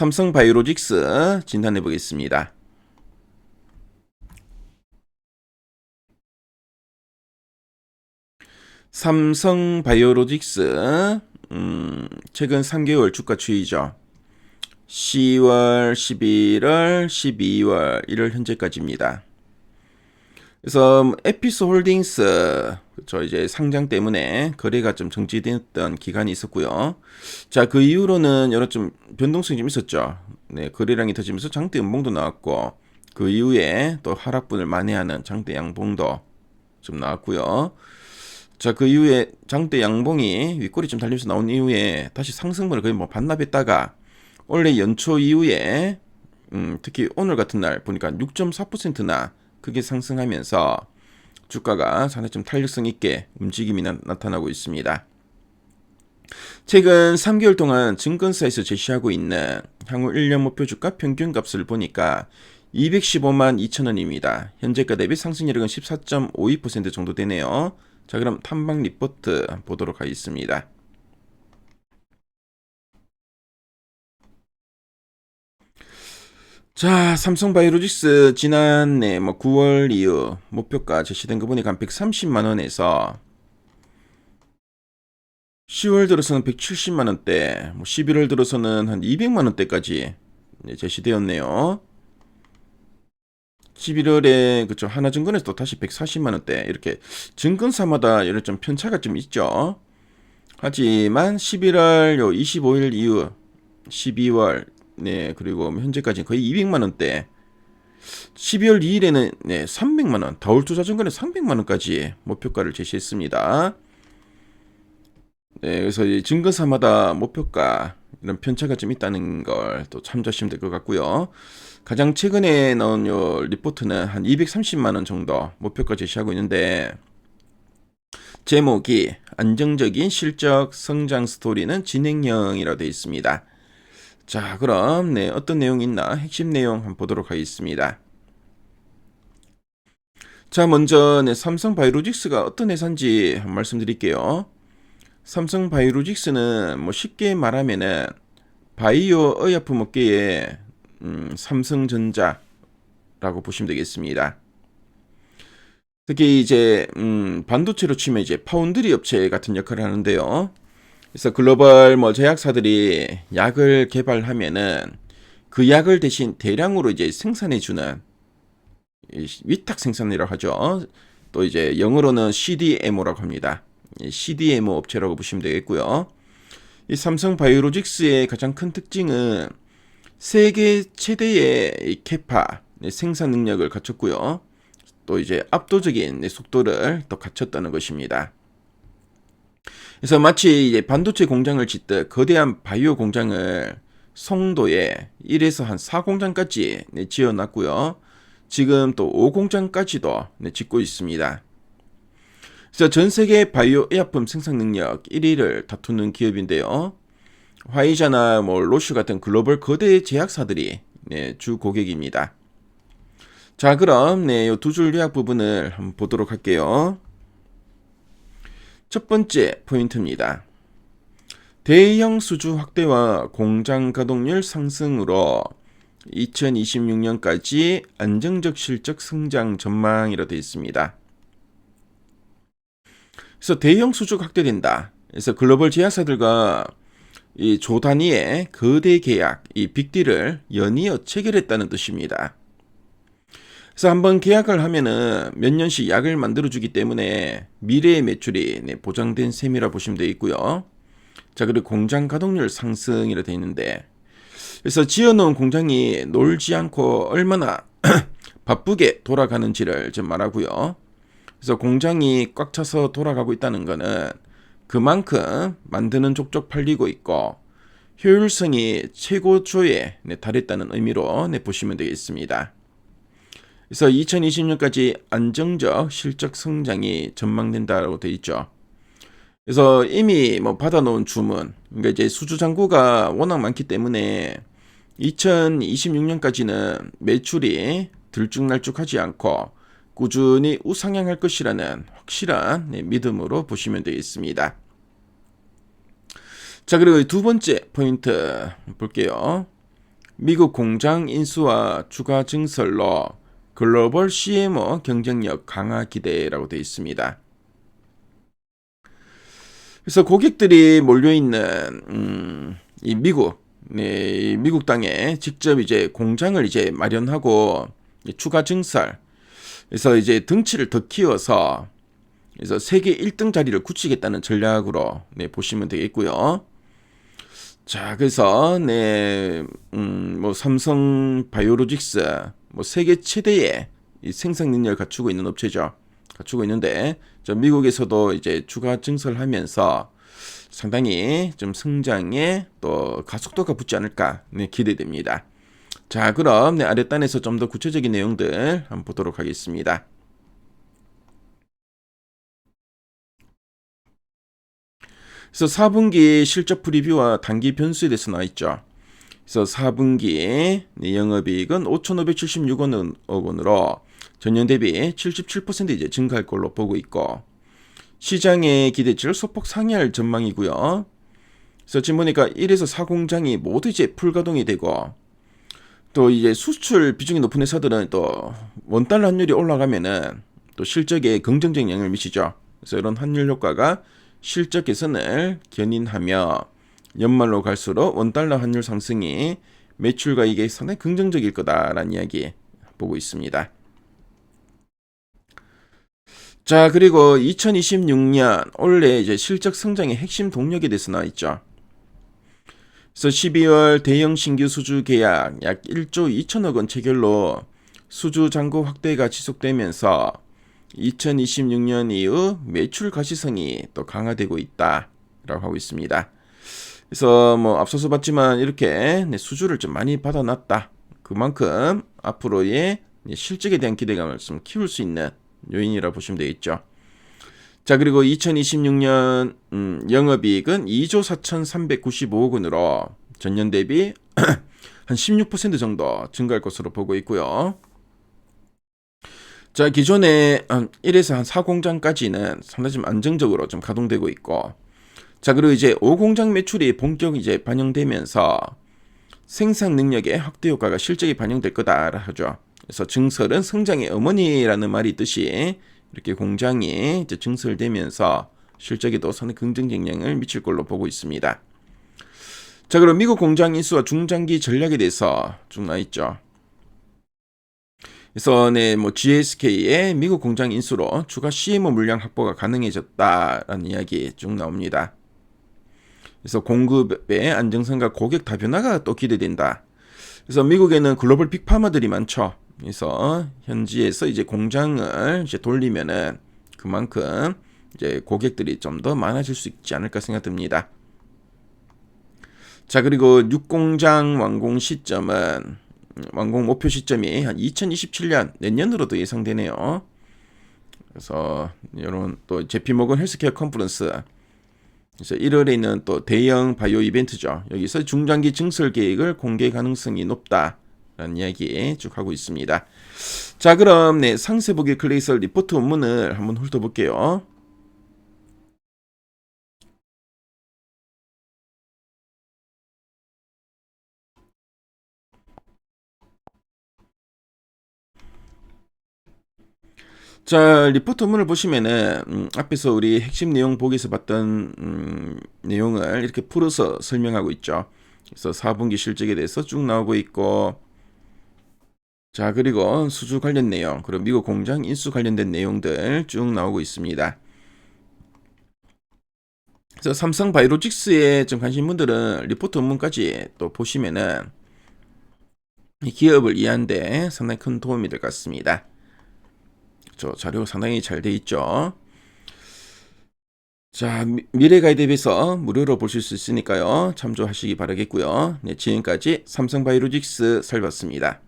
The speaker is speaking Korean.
삼성 바이오로직스 진단해 보겠습니다. 삼성 바이오로직스 음, 최근 3개월 주가 추이죠. 10월, 11월, 12월, 1월 현재까지입니다. 그래서 에피스 홀딩스 저 이제 상장 때문에 거래가 좀 정지됐던 기간이 있었고요. 자, 그 이후로는 여러 좀 변동성이 좀 있었죠. 네, 거래량이 터지면서 장대 연봉도 나왔고 그 이후에 또 하락분을 만회하는 장대 양봉도 좀 나왔고요. 자, 그 이후에 장대 양봉이 윗꼬리 좀 달리면서 나온 이후에 다시 상승분을 거의 뭐 반납했다가 원래 연초 이후에 음, 특히 오늘 같은 날 보니까 6.4%나 크게 상승하면서 주가가 상당히 좀 탄력성 있게 움직임이 나, 나타나고 있습니다. 최근 3개월 동안 증권사에서 제시하고 있는 향후 1년 목표 주가 평균 값을 보니까 215만 2천원입니다. 현재가 대비 상승률은 14.52% 정도 되네요. 자, 그럼 탐방 리포트 보도록 하겠습니다. 자, 삼성 바이오로직스 지난해 뭐 9월 이후 목표가 제시된 거 보니까 한 130만 원에서 10월 들어서는 170만 원대, 뭐 11월 들어서는 한 200만 원대까지 제시되었네요. 11월에 그쵸 하나증권에서 또 다시 140만 원대 이렇게 증권사마다 이런 좀 편차가 좀 있죠. 하지만 11월 요 25일 이후 12월 네 그리고 현재까지 거의 200만 원대 12월 2일에는 네 300만 원 다울투자증권에 300만 원까지 목표가를 제시했습니다. 네 그래서 이 증권사마다 목표가 이런 편차가 좀 있다는 걸 또 참조하시면 될 것 같고요. 가장 최근에 나온 요 리포트는 한 230만 원 정도 목표가 제시하고 있는데 제목이 안정적인 실적 성장 스토리는 진행형이라 되어 있습니다. 자, 그럼 네, 어떤 내용이 있나 핵심 내용 한번 보도록 하겠습니다. 자, 먼저 네, 삼성 바이오로직스가 어떤 회사인지 한번 말씀드릴게요. 삼성 바이오로직스는 뭐 쉽게 말하면은 바이오 의약품 업계의 음, 삼성전자라고 보시면 되겠습니다. 특히 이제 음, 반도체로 치면 이제 파운드리 업체 같은 역할을 하는데요. 그래서 글로벌 뭐 제약사들이 약을 개발하면은 그 약을 대신 대량으로 이제 생산해 주는 위탁 생산이라고 하죠. 또 이제 영어로는 CDMO라고 합니다. CDMO 업체라고 보시면 되겠고요. 이 삼성 바이오로직스의 가장 큰 특징은 세계 최대의 캐파 생산 능력을 갖췄고요. 또 이제 압도적인 속도를 또 갖췄다는 것입니다. 그래서 마치 이제 반도체 공장을 짓듯 거대한 바이오 공장을 송도에 1에서 한 4공장까지 네, 지어놨고요. 지금 또 5공장까지도 네, 짓고 있습니다. 그래서 전 세계 바이오 의약품 생산 능력 1위를 다투는 기업인데요. 화이자나 뭐 로슈 같은 글로벌 거대 제약사들이 네, 주 고객입니다. 자, 그럼 네, 요두줄 요약 부분을 한번 보도록 할게요. 첫 번째 포인트입니다. 대형 수주 확대와 공장 가동률 상승으로 2026년까지 안정적 실적 성장 전망이라 되어 있습니다. 그래서 대형 수주가 확대된다. 그래서 글로벌 제약사들과 이 조 단위의 거대 계약, 이 빅딜을 연이어 체결했다는 뜻입니다. 그래서 한번 계약을 하면은 몇 년씩 약을 만들어 주기 때문에 미래의 매출이 네, 보장된 셈이라 보시면 되겠고요. 자, 그리고 공장 가동률 상승이라 되어 있는데, 그래서 지어놓은 공장이 놀지 않고 얼마나 바쁘게 돌아가는지를 좀 말하고요. 그래서 공장이 꽉 차서 돌아가고 있다는 것은 그만큼 만드는 족족 팔리고 있고 효율성이 최고조에 네, 달했다는 의미로 네, 보시면 되겠습니다. 그래서 2020년까지 안정적 실적 성장이 전망된다고 되어 있죠. 그래서 이미 뭐 받아놓은 주문, 그러니까 이제 수주 잔고가 워낙 많기 때문에 2026년까지는 매출이 들쭉날쭉하지 않고 꾸준히 우상향할 것이라는 확실한 네, 믿음으로 보시면 되겠습니다. 자, 그리고 두 번째 포인트 볼게요. 미국 공장 인수와 추가 증설로 글로벌 CMO 경쟁력 강화 기대라고 되어 있습니다. 그래서 고객들이 몰려 있는 음, 이 미국, 네, 이 미국 땅에 직접 이제 공장을 이제 마련하고 추가 증설, 그래서 이제 등치를 더 키워서 그래서 세계 1등 자리를 굳히겠다는 전략으로 네, 보시면 되겠고요. 자, 그래서 네, 음, 뭐 삼성 바이오로직스 뭐 세계 최대의 이 생산 능력을 갖추고 있는 업체죠. 갖추고 있는데 저 미국에서도 이제 추가 증설하면서 상당히 좀 성장에 또 가속도가 붙지 않을까 네, 기대됩니다. 자, 그럼 네, 아랫단에서 좀 더 구체적인 내용들 한번 보도록 하겠습니다. 그래서 4분기 실적 프리뷰와 단기 변수에 대해서 나와 있죠. 그래서 4분기 영업이익은 5,576억 원으로 전년 대비 77% 이제 증가할 걸로 보고 있고 시장의 기대치를 소폭 상회할 전망이고요. 그래서 지금 보니까 1에서 4 공장이 모두 이제 풀가동이 되고 또 이제 수출 비중이 높은 회사들은 또 원달러 환율이 올라가면은 또 실적에 긍정적 영향을 미치죠. 그래서 이런 환율 효과가 실적 개선을 견인하며 연말로 갈수록 원달러 환율 상승이 매출과 이게 상당히 긍정적일 거다라는 이야기 보고 있습니다. 자, 그리고 2026년 올해 이제 실적 성장의 핵심 동력에 대해서 나와 있죠. 그래서 12월 대형 신규 수주 계약 약 1조 2천억 원 체결로 수주 잔고 확대가 지속되면서 2026년 이후 매출 가시성이 또 강화되고 있다라고 하고 있습니다. 그래서 뭐 앞서서 봤지만 이렇게 수주를 좀 많이 받아놨다. 그만큼 앞으로의 실적에 대한 기대감을 좀 키울 수 있는 요인이라 보시면 되겠죠. 자 그리고 2026년 음, 영업이익은 2조 4,395억 원으로 전년 대비 한 16% 정도 증가할 것으로 보고 있고요. 자, 기존에 한 1에서 한 4공장까지는 상당히 좀 안정적으로 좀 가동되고 있고, 자, 그리고 이제 5공장 매출이 본격 이제 반영되면서 생산 능력의 확대 효과가 실적이 반영될 거다 하죠. 그래서 증설은 성장의 어머니라는 말이 있듯이 이렇게 공장이 이제 증설되면서 실적에도 상당히 긍정적 영향을 미칠 걸로 보고 있습니다. 자, 그럼 미국 공장 인수와 중장기 전략에 대해서 쭉 나와 있죠. 그래서 네, 뭐 GSK의 미국 공장 인수로 추가 CMO 물량 확보가 가능해졌다라는 이야기 쭉 나옵니다. 그래서 공급의 안정성과 고객 다변화가 또 기대된다. 그래서 미국에는 글로벌 빅파마들이 많죠. 그래서 현지에서 이제 공장을 이제 돌리면은 그만큼 이제 고객들이 좀 더 많아질 수 있지 않을까 생각됩니다. 자, 그리고 6공장 완공 시점은 완공 목표 시점이 한 2027년 내년으로도 예상되네요. 그래서 이런 또 제피모건 헬스케어 컨퍼런스 그래서 1월에 있는 또 대형 바이오 이벤트죠. 여기서 중장기 증설 계획을 공개 가능성이 높다 라는 이야기 쭉 하고 있습니다. 자, 그럼 네, 상세 보기 클레이설 리포트 원문을 한번 훑어볼게요. 자, 리포트문을 보시면은 음, 앞에서 우리 핵심 내용 보기에서 봤던 음, 내용을 이렇게 풀어서 설명하고 있죠. 그래서 4분기 실적에 대해서 쭉 나오고 있고 자, 그리고 수주 관련 내용, 그리고 미국 공장 인수 관련된 내용들 쭉 나오고 있습니다. 그래서 삼성 바이오로직스에 좀 관심 분들은 리포트 원문까지 또 보시면은 이 기업을 이해하는데 상당히 큰 도움이 될 것 같습니다. 저 자료 상당히 잘 돼 있죠. 자, 미래 가이드에서 무료로 보실 수 있으니까요. 참조하시기 바라겠고요. 네, 지금까지 삼성바이오로직스 살봤습니다.